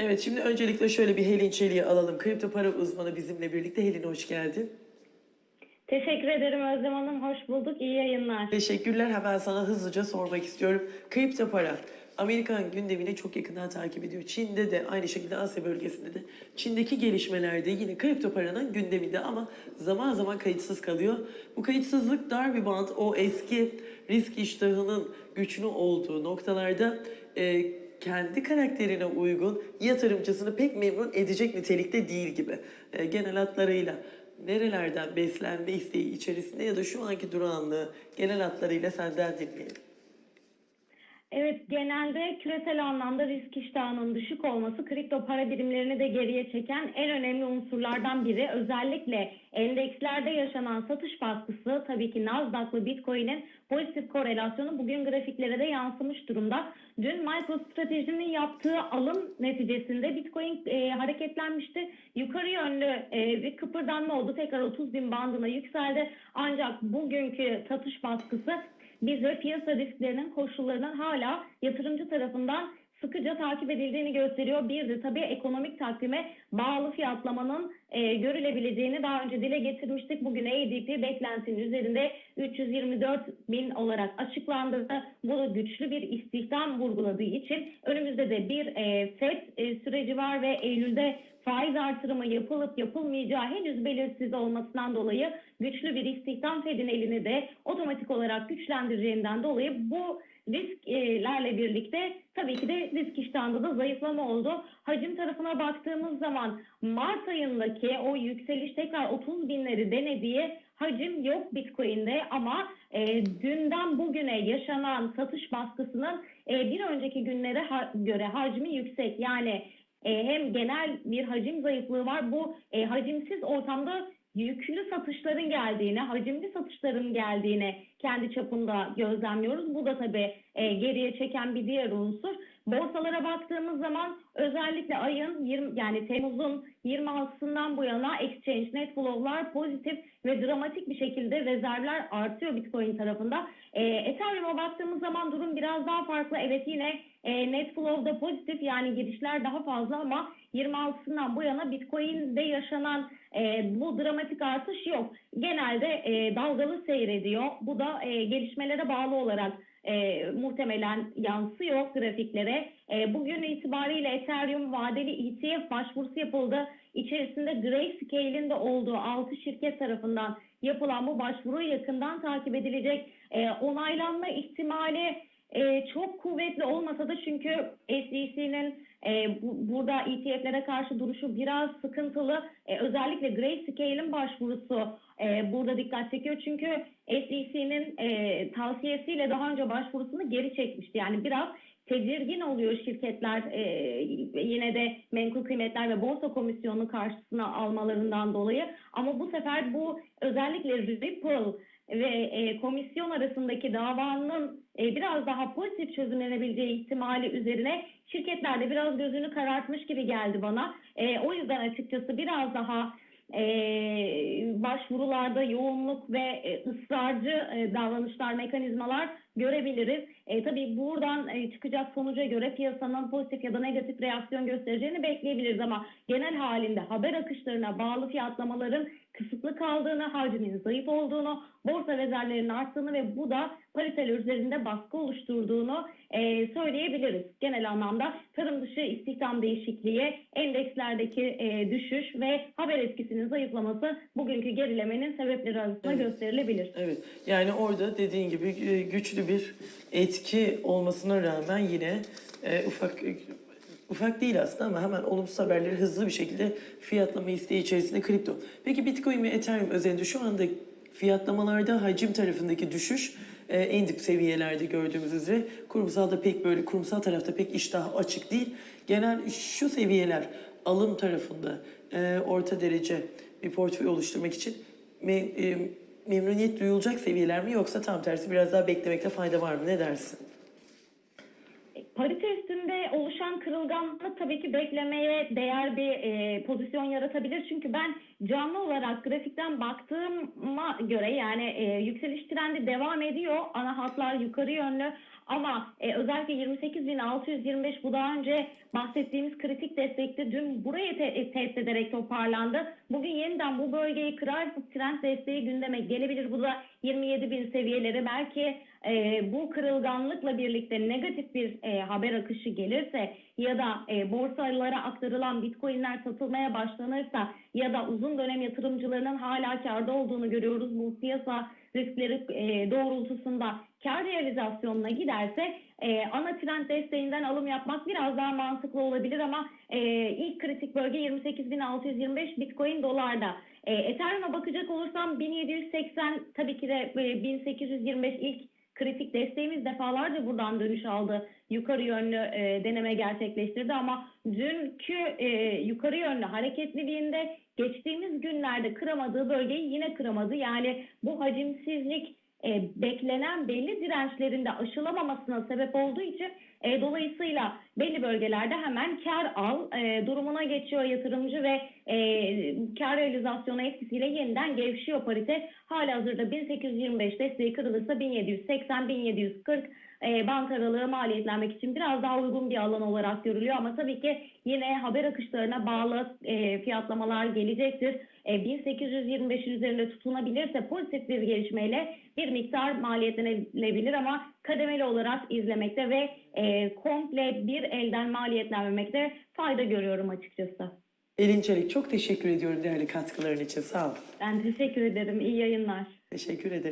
Evet şimdi öncelikle şöyle bir Helin Çelik'i alalım. Kripto para uzmanı bizimle birlikte. Helin hoş geldin. Teşekkür ederim Özlem Hanım. Hoş bulduk. İyi yayınlar. Teşekkürler. Hemen sana hızlıca sormak istiyorum. Kripto para. Amerikan gündemini çok yakından takip ediyor. Çin'de de aynı şekilde Asya bölgesinde de. Çin'deki gelişmelerde yine kripto paranın gündeminde ama zaman zaman kayıtsız kalıyor. Bu kayıtsızlık dar bir bant o eski risk iştahının güçlü olduğu noktalarda e, kendi karakterine uygun yatırımcısını pek memnun edecek nitelikte değil gibi. E, genel hatlarıyla nerelerden beslenme isteği içerisinde ya da şu anki durağanlığı genel hatlarıyla senden dinleyelim. Evet genelde küresel anlamda risk iştahının düşük olması kripto para birimlerini de geriye çeken en önemli unsurlardan biri. Özellikle endekslerde yaşanan satış baskısı tabii ki Nasdaq'lı Bitcoin'in pozitif korelasyonu bugün grafiklere de yansımış durumda. Dün MicroStrategy'nin yaptığı alım neticesinde Bitcoin e, hareketlenmişti. Yukarı yönlü e, bir kıpırdanma oldu. Tekrar 30 bin bandına yükseldi. Ancak bugünkü satış baskısı bize piyasa risklerinin koşullarının hala yatırımcı tarafından sıkıca takip edildiğini gösteriyor. Bir de tabii ekonomik takvime bağlı fiyatlamanın e, görülebileceğini daha önce dile getirmiştik. Bugün ADP beklentinin üzerinde 324 bin olarak açıklandı. Bu da güçlü bir istihdam vurguladığı için önümüzde de bir e, FED e, süreci var ve Eylül'de faiz artırımı yapılıp yapılmayacağı henüz belirsiz olmasından dolayı güçlü bir istihdam Fed'in elini de otomatik olarak güçlendireceğinden dolayı bu risklerle birlikte tabii ki de risk iştahında da zayıflama oldu. Hacim tarafına baktığımız zaman Mart ayındaki o yükseliş tekrar 30 binleri denediği hacim yok Bitcoin'de ama e, dünden bugüne yaşanan satış baskısının e, bir önceki günlere ha- göre hacmi yüksek. Yani e, hem genel bir hacim zayıflığı var. Bu e, hacimsiz ortamda yüklü satışların geldiğini, hacimli satışların geldiğini kendi çapında gözlemliyoruz. Bu da tabii e, geriye çeken bir diğer unsur. Borsalara baktığımız zaman özellikle ayın 20 yani Temmuz'un 26'sından bu yana exchange net flow'lar pozitif ve dramatik bir şekilde rezervler artıyor Bitcoin tarafında. E, Ethereum'a baktığımız zaman durum biraz daha farklı. Evet yine e, net flow'da pozitif yani girişler daha fazla ama 26'sından bu yana Bitcoin'de yaşanan e, bu dramatik artış yok. Genelde e, dalgalı seyrediyor. Bu da e, gelişmelere bağlı olarak e, muhtemelen yansıyor grafiklere. E, bugün itibariyle Ethereum vadeli ETF başvurusu yapıldı. İçerisinde Grayscale'in de olduğu 6 şirket tarafından yapılan bu başvuru yakından takip edilecek. E, onaylanma ihtimali e, çok kuvvetli olmasa da çünkü SEC'nin e, bu, burada ETF'lere karşı duruşu biraz sıkıntılı. E, özellikle Grayscale'in başvurusu e, burada dikkat çekiyor. Çünkü SEC'nin e, tavsiyesiyle daha önce başvurusunu geri çekmişti. Yani biraz tedirgin oluyor şirketler e, yine de menkul kıymetler ve borsa komisyonunu karşısına almalarından dolayı. Ama bu sefer bu özellikle Ripple ve e, komisyon arasındaki davanın e, biraz daha pozitif çözümlenebileceği ihtimali üzerine şirketler de biraz gözünü karartmış gibi geldi bana. E, o yüzden açıkçası biraz daha e, başvurularda yoğunluk ve e, ısrarcı e, davranışlar, mekanizmalar görebiliriz. E, tabii buradan e, çıkacak sonuca göre piyasanın pozitif ya da negatif reaksiyon göstereceğini bekleyebiliriz ama genel halinde haber akışlarına bağlı fiyatlamaların kısıtlı kaldığını, hacmin zayıf olduğunu, borsa rezervlerinin arttığını ve bu da pariteler üzerinde baskı oluşturduğunu e, söyleyebiliriz. Genel anlamda tarım dışı istihdam değişikliği, endekslerdeki e, düşüş ve haber etkisinin zayıflaması bugünkü gerilemenin sebepleri arasında Evet. gösterilebilir. Evet yani orada dediğin gibi e, bir etki olmasına rağmen yine e, ufak ufak değil aslında ama hemen olumsuz haberleri hızlı bir şekilde fiyatlama isteği içerisinde kripto. Peki Bitcoin ve Ethereum özelinde şu anda fiyatlamalarda hacim tarafındaki düşüş e, en dip seviyelerde gördüğümüz üzere kurumsalda pek böyle kurumsal tarafta pek iştah açık değil. Genel şu seviyeler alım tarafında e, orta derece bir portföy oluşturmak için me- e, memnuniyet duyulacak seviyeler mi yoksa tam tersi biraz daha beklemekte fayda var mı? Ne dersin? Parite üstünde oluşan kırılganlık tabii ki beklemeye değer bir e, pozisyon yaratabilir. Çünkü ben canlı olarak grafikten baktığıma göre yani e, yükseliş trendi devam ediyor. Ana hatlar yukarı yönlü Ama e, özellikle 28.625 bu daha önce bahsettiğimiz kritik destekti. Dün burayı te- e, test ederek toparlandı. Bugün yeniden bu bölgeyi kırarsa trend desteği gündeme gelebilir. Bu da 27.000 seviyeleri. Belki e, bu kırılganlıkla birlikte negatif bir e, haber akışı gelirse ya da e, borsalara aktarılan bitcoinler satılmaya başlanırsa ya da uzun dönem yatırımcılarının hala karda olduğunu görüyoruz. Bu piyasa riskleri e, doğrultusunda kar realizasyonuna giderse e, ana trend desteğinden alım yapmak biraz daha mantıklı olabilir ama e, ilk kritik bölge 28.625 bitcoin dolarda. E, Ethereum'a bakacak olursam 1780 tabii ki de e, 1825 ilk kritik desteğimiz defalarca buradan dönüş aldı. Yukarı yönlü e, deneme gerçekleştirdi ama dünkü e, yukarı yönlü hareketliliğinde geçtiğimiz günlerde kıramadığı bölgeyi yine kıramadı. Yani bu hacimsizlik e, beklenen belli dirençlerinde aşılamamasına sebep olduğu için e, dolayısıyla belli bölgelerde hemen kar al e, durumuna geçiyor yatırımcı ve e, kar realizasyonu etkisiyle yeniden gevşiyor parite. Halihazırda 1825 desteği kırılırsa 1780-1740 e, bant aralığı maliyetlenmek için biraz daha uygun bir alan olarak görülüyor. Ama tabii ki yine haber akışlarına bağlı e, fiyatlamalar gelecektir. E, 1825'in üzerinde tutunabilirse pozitif bir gelişmeyle bir miktar maliyetlenilebilir ama kademeli olarak izlemekte ve e, komple bir elden maliyetlenmemekte fayda görüyorum açıkçası. Elin Çelik çok teşekkür ediyorum değerli katkıların için. Sağ ol. Ben teşekkür ederim. İyi yayınlar. Teşekkür ederim.